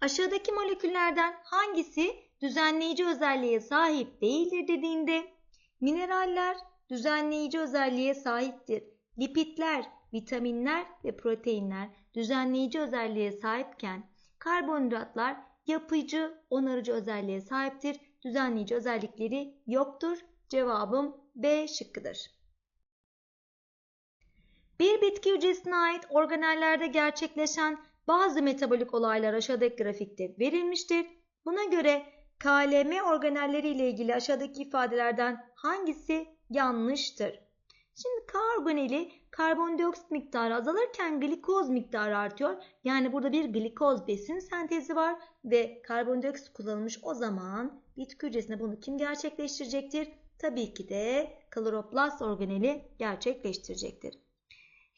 Aşağıdaki moleküllerden hangisi düzenleyici özelliğe sahip değildir dediğinde mineraller düzenleyici özelliğe sahiptir. Lipidler, vitaminler ve proteinler düzenleyici özelliğe sahipken karbonhidratlar yapıcı, onarıcı özelliğe sahiptir. Düzenleyici özellikleri yoktur. Cevabım B şıkkıdır. Bir bitki hücresine ait organellerde gerçekleşen bazı metabolik olaylar aşağıdaki grafikte verilmiştir. Buna göre KLM organelleri ile ilgili aşağıdaki ifadelerden hangisi yanlıştır? Şimdi K organeli karbondioksit miktarı azalırken glikoz miktarı artıyor. Yani burada bir glikoz besin sentezi var ve karbondioksit kullanılmış o zaman bitki hücresinde bunu kim gerçekleştirecektir? Tabii ki de kloroplast organeli gerçekleştirecektir.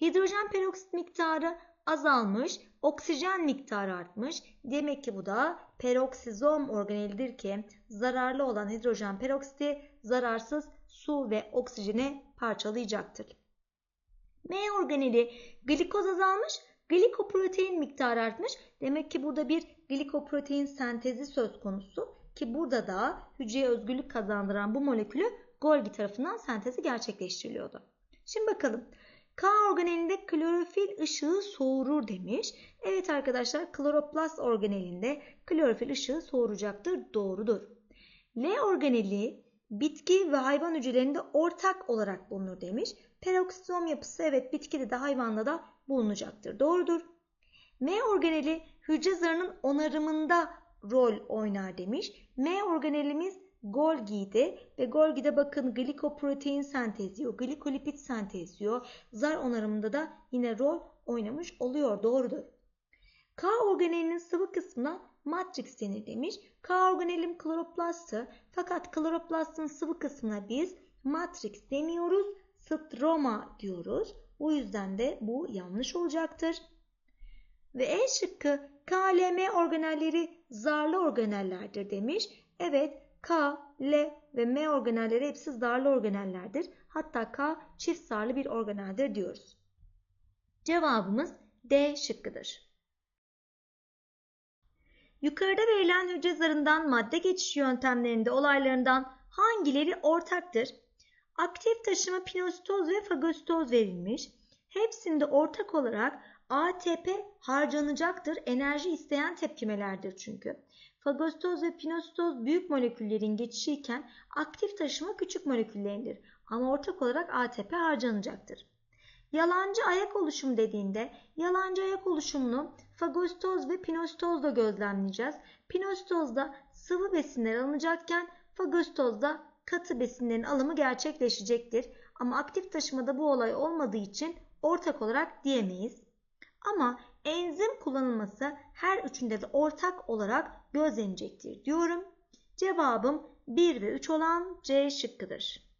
Hidrojen peroksit miktarı azalmış, oksijen miktarı artmış. Demek ki bu da peroksizom organelidir ki zararlı olan hidrojen peroksiti zararsız su ve oksijeni parçalayacaktır. M organeli glikoz azalmış, glikoprotein miktarı artmış. Demek ki burada bir glikoprotein sentezi söz konusu ki burada da hücreye özgürlük kazandıran bu molekülü Golgi tarafından sentezi gerçekleştiriliyordu. Şimdi bakalım. K organelinde klorofil ışığı soğurur demiş. Evet arkadaşlar kloroplast organelinde klorofil ışığı soğuracaktır. Doğrudur. L organeli bitki ve hayvan hücrelerinde ortak olarak bulunur demiş. Peroksizom yapısı evet bitkide de hayvanda da bulunacaktır. Doğrudur. M organeli hücre zarının onarımında rol oynar demiş. M organelimiz Golgi'de ve Golgi'de bakın glikoprotein sentezliyor, glikolipid sentezliyor. Zar onarımında da yine rol oynamış oluyor. Doğrudur. K organelinin sıvı kısmına matrix denir demiş. K organelim kloroplastı. Fakat kloroplastın sıvı kısmına biz matrix demiyoruz. Stroma diyoruz. Bu yüzden de bu yanlış olacaktır. Ve E şıkkı KLM organelleri zarlı organellerdir demiş. Evet K, L ve M organelleri hepsi zarlı organellerdir. Hatta K çift zarlı bir organeldir diyoruz. Cevabımız D şıkkıdır. Yukarıda verilen hücre zarından madde geçişi yöntemlerinde olaylarından hangileri ortaktır? Aktif taşıma pinositoz ve fagositoz verilmiş. Hepsinde ortak olarak ATP harcanacaktır. Enerji isteyen tepkimelerdir çünkü. Fagositoz ve pinositoz büyük moleküllerin geçişiyken aktif taşıma küçük moleküllerindir. Ama ortak olarak ATP harcanacaktır. Yalancı ayak oluşumu dediğinde yalancı ayak oluşumunu fagositoz ve pinositozda gözlemleyeceğiz. Pinositozda sıvı besinler alınacakken fagositozda katı besinlerin alımı gerçekleşecektir. Ama aktif taşımada bu olay olmadığı için ortak olarak diyemeyiz. Ama enzim kullanılması her üçünde de ortak olarak gözlenecektir diyorum. Cevabım 1 ve 3 olan C şıkkıdır.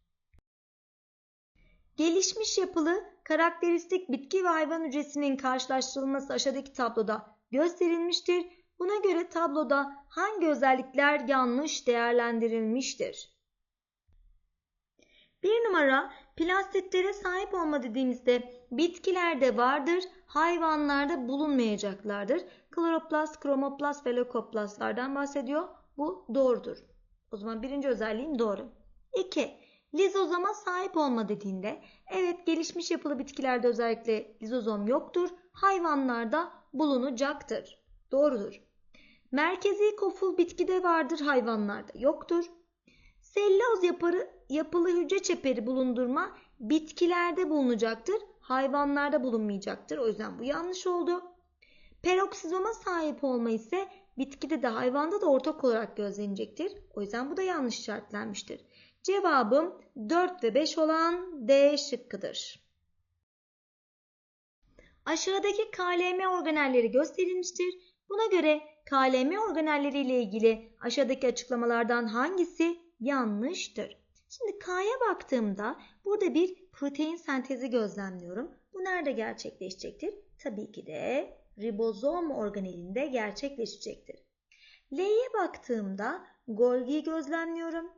Gelişmiş yapılı karakteristik bitki ve hayvan hücresinin karşılaştırılması aşağıdaki tabloda gösterilmiştir. Buna göre tabloda hangi özellikler yanlış değerlendirilmiştir? Bir numara plastitlere sahip olma dediğimizde bitkilerde vardır, hayvanlarda bulunmayacaklardır. Kloroplast, kromoplast ve lökoplastlardan bahsediyor. Bu doğrudur. O zaman birinci özelliğim doğru. 2. Lizozoma sahip olma dediğinde evet gelişmiş yapılı bitkilerde özellikle lizozom yoktur. Hayvanlarda bulunacaktır. Doğrudur. Merkezi koful bitkide vardır hayvanlarda yoktur. Selloz yaparı, yapılı hücre çeperi bulundurma bitkilerde bulunacaktır. Hayvanlarda bulunmayacaktır. O yüzden bu yanlış oldu. Peroksizoma sahip olma ise bitkide de hayvanda da ortak olarak gözlenecektir. O yüzden bu da yanlış işaretlenmiştir. Cevabım 4 ve 5 olan D şıkkıdır. Aşağıdaki KLM organelleri gösterilmiştir. Buna göre KLM organelleri ile ilgili aşağıdaki açıklamalardan hangisi yanlıştır? Şimdi K'ya baktığımda burada bir protein sentezi gözlemliyorum. Bu nerede gerçekleşecektir? Tabii ki de ribozom organelinde gerçekleşecektir. L'ye baktığımda Golgi'yi gözlemliyorum.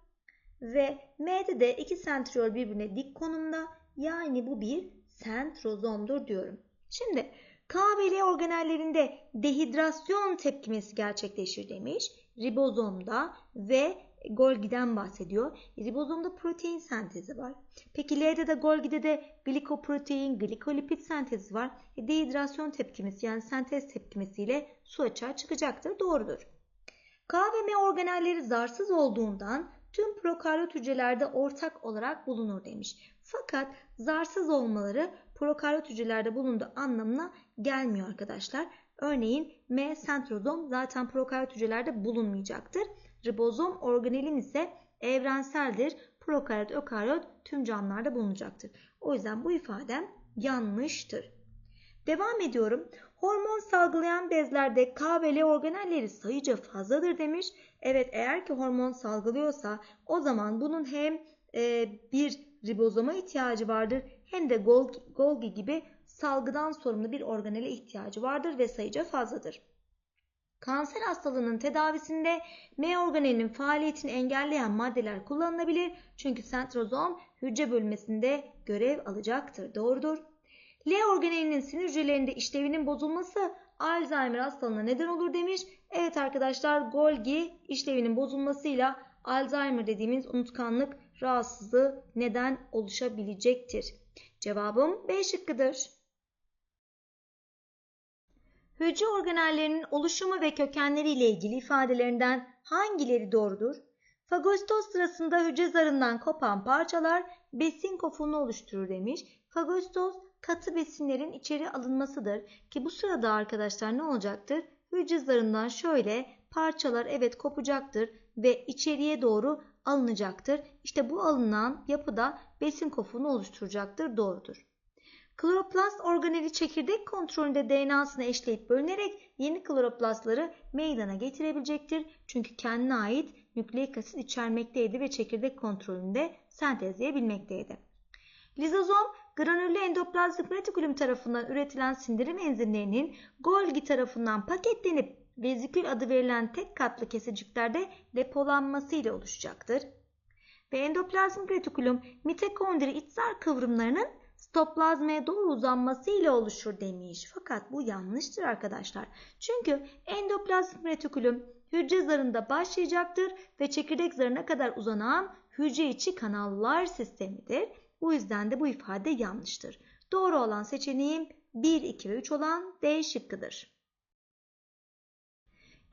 Ve M'de de iki sentriol birbirine dik konumda. Yani bu bir sentrozomdur diyorum. Şimdi K ve L organellerinde dehidrasyon tepkimesi gerçekleşir demiş. Ribozomda ve Golgi'den bahsediyor. Ribozomda protein sentezi var. Peki L'de de Golgi'de de glikoprotein, glikolipid sentezi var. E, dehidrasyon tepkimesi yani sentez tepkimesiyle su açığa çıkacaktır. Doğrudur. K ve M organelleri zarsız olduğundan tüm prokaryot hücrelerde ortak olarak bulunur demiş. Fakat zarsız olmaları prokaryot hücrelerde bulunduğu anlamına gelmiyor arkadaşlar. Örneğin M sentrozom zaten prokaryot hücrelerde bulunmayacaktır. Ribozom organelin ise evrenseldir. Prokaryot, ökaryot tüm canlılarda bulunacaktır. O yüzden bu ifadem yanlıştır. Devam ediyorum. Hormon salgılayan bezlerde K ve L organelleri sayıca fazladır demiş. Evet eğer ki hormon salgılıyorsa o zaman bunun hem e, bir ribozoma ihtiyacı vardır hem de Golgi, Golgi gibi salgıdan sorumlu bir organele ihtiyacı vardır ve sayıca fazladır. Kanser hastalığının tedavisinde M organelinin faaliyetini engelleyen maddeler kullanılabilir. Çünkü sentrozom hücre bölmesinde görev alacaktır. Doğrudur. L organelinin sinir hücrelerinde işlevinin bozulması Alzheimer hastalığına neden olur demiş. Evet arkadaşlar Golgi işlevinin bozulmasıyla Alzheimer dediğimiz unutkanlık rahatsızlığı neden oluşabilecektir. Cevabım B şıkkıdır. Hücre organellerinin oluşumu ve kökenleri ile ilgili ifadelerinden hangileri doğrudur? Fagostoz sırasında hücre zarından kopan parçalar besin kofunu oluşturur demiş. Fagostoz katı besinlerin içeri alınmasıdır ki bu sırada arkadaşlar ne olacaktır? Hücre zarından şöyle parçalar evet kopacaktır ve içeriye doğru alınacaktır. İşte bu alınan yapıda besin kofunu oluşturacaktır. Doğrudur. Kloroplast organeli çekirdek kontrolünde DNA'sını eşleyip bölünerek yeni kloroplastları meydana getirebilecektir. Çünkü kendine ait nükleik asit içermekteydi ve çekirdek kontrolünde sentezleyebilmekteydi. Lizozom granüllü endoplazmik retikulum tarafından üretilen sindirim enzimlerinin Golgi tarafından paketlenip vezikül adı verilen tek katlı keseciklerde depolanması ile oluşacaktır. Ve endoplazmik retikulum mitokondri iç zar kıvrımlarının stoplazmaya doğru uzanması ile oluşur demiş. Fakat bu yanlıştır arkadaşlar. Çünkü endoplazmik retikulum hücre zarında başlayacaktır ve çekirdek zarına kadar uzanan hücre içi kanallar sistemidir. Bu yüzden de bu ifade yanlıştır. Doğru olan seçeneğim 1, 2 ve 3 olan D şıkkıdır.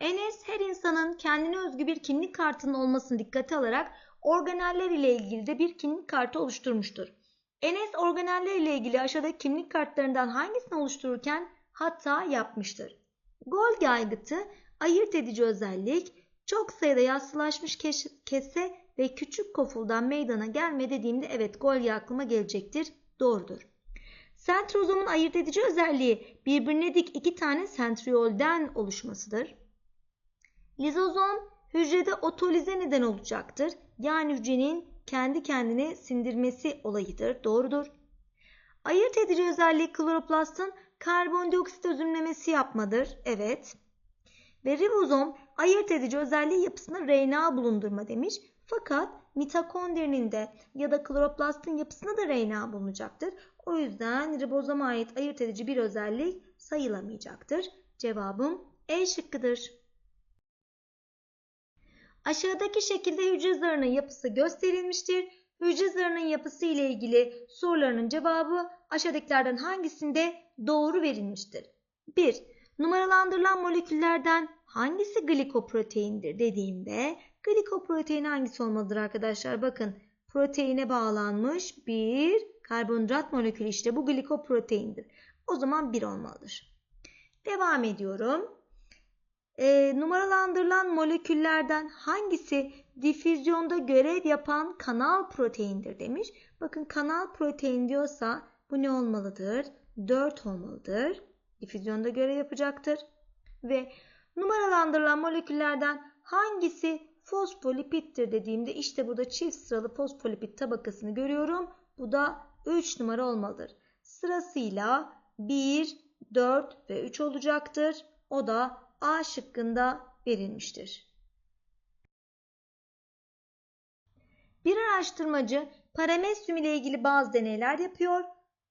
Enes her insanın kendine özgü bir kimlik kartının olmasını dikkate alarak organeller ile ilgili de bir kimlik kartı oluşturmuştur. Enes organeller ile ilgili aşağıdaki kimlik kartlarından hangisini oluştururken hata yapmıştır? Golgi aygıtı ayırt edici özellik, çok sayıda yassılaşmış kese ve küçük kofuldan meydana gelme dediğimde evet Golgi aklıma gelecektir. Doğrudur. Sentrozomun ayırt edici özelliği birbirine dik iki tane sentriolden oluşmasıdır. Lizozom hücrede otolize neden olacaktır. Yani hücrenin kendi kendine sindirmesi olayıdır. Doğrudur. Ayırt edici özelliği kloroplastın karbondioksit özümlemesi yapmadır. Evet. Ve ribozom ayırt edici özelliği yapısında RNA bulundurma demiş. Fakat mitokondrinin de ya da kloroplastın yapısında da RNA bulunacaktır. O yüzden ribozoma ait ayırt edici bir özellik sayılamayacaktır. Cevabım E şıkkıdır. Aşağıdaki şekilde hücre zarının yapısı gösterilmiştir. Hücre zarının yapısı ile ilgili sorularının cevabı aşağıdakilerden hangisinde doğru verilmiştir? 1. Numaralandırılan moleküllerden hangisi glikoproteindir dediğimde glikoprotein hangisi olmalıdır arkadaşlar? Bakın proteine bağlanmış bir karbonhidrat molekülü işte bu glikoproteindir. O zaman 1 olmalıdır. Devam ediyorum e, numaralandırılan moleküllerden hangisi difüzyonda görev yapan kanal proteindir demiş. Bakın kanal protein diyorsa bu ne olmalıdır? 4 olmalıdır. Difüzyonda görev yapacaktır. Ve numaralandırılan moleküllerden hangisi fosfolipittir dediğimde işte burada çift sıralı fosfolipit tabakasını görüyorum. Bu da 3 numara olmalıdır. Sırasıyla 1, 4 ve 3 olacaktır. O da A şıkkında verilmiştir. Bir araştırmacı paramesyum ile ilgili bazı deneyler yapıyor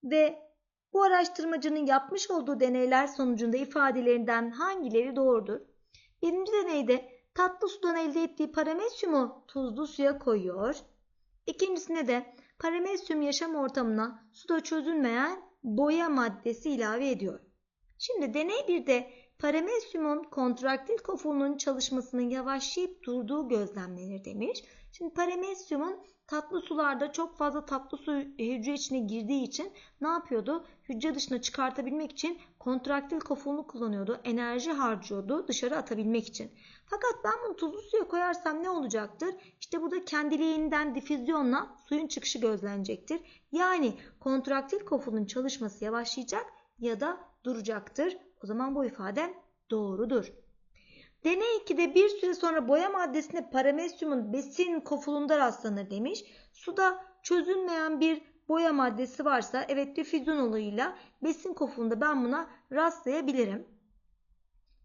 ve Bu araştırmacının yapmış olduğu deneyler sonucunda ifadelerinden hangileri doğrudur? Birinci deneyde tatlı sudan elde ettiği paramesyumu tuzlu suya koyuyor. İkincisinde de paramesyum yaşam ortamına suda çözülmeyen boya maddesi ilave ediyor. Şimdi deney 1'de paramesyumun kontraktil kofulunun çalışmasının yavaşlayıp durduğu gözlemlenir demiş. Şimdi paramesyumun tatlı sularda çok fazla tatlı su hücre içine girdiği için ne yapıyordu? Hücre dışına çıkartabilmek için kontraktil kofulunu kullanıyordu. Enerji harcıyordu dışarı atabilmek için. Fakat ben bunu tuzlu suya koyarsam ne olacaktır? İşte burada kendiliğinden difüzyonla suyun çıkışı gözlenecektir. Yani kontraktil kofulun çalışması yavaşlayacak ya da duracaktır. O zaman bu ifade doğrudur. Deney 2'de bir süre sonra boya maddesinde paramesyumun besin kofulunda rastlanır demiş. Suda çözülmeyen bir boya maddesi varsa evet difüzyon olayıyla besin kofulunda ben buna rastlayabilirim.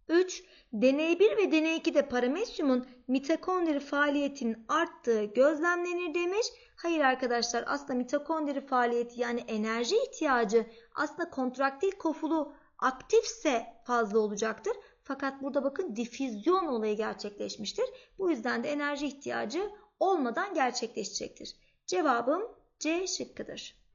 3. Deney 1 ve deney 2'de paramesyumun mitokondri faaliyetinin arttığı gözlemlenir demiş. Hayır arkadaşlar aslında mitokondri faaliyeti yani enerji ihtiyacı aslında kontraktil kofulu aktifse fazla olacaktır. Fakat burada bakın difüzyon olayı gerçekleşmiştir. Bu yüzden de enerji ihtiyacı olmadan gerçekleşecektir. Cevabım C şıkkıdır.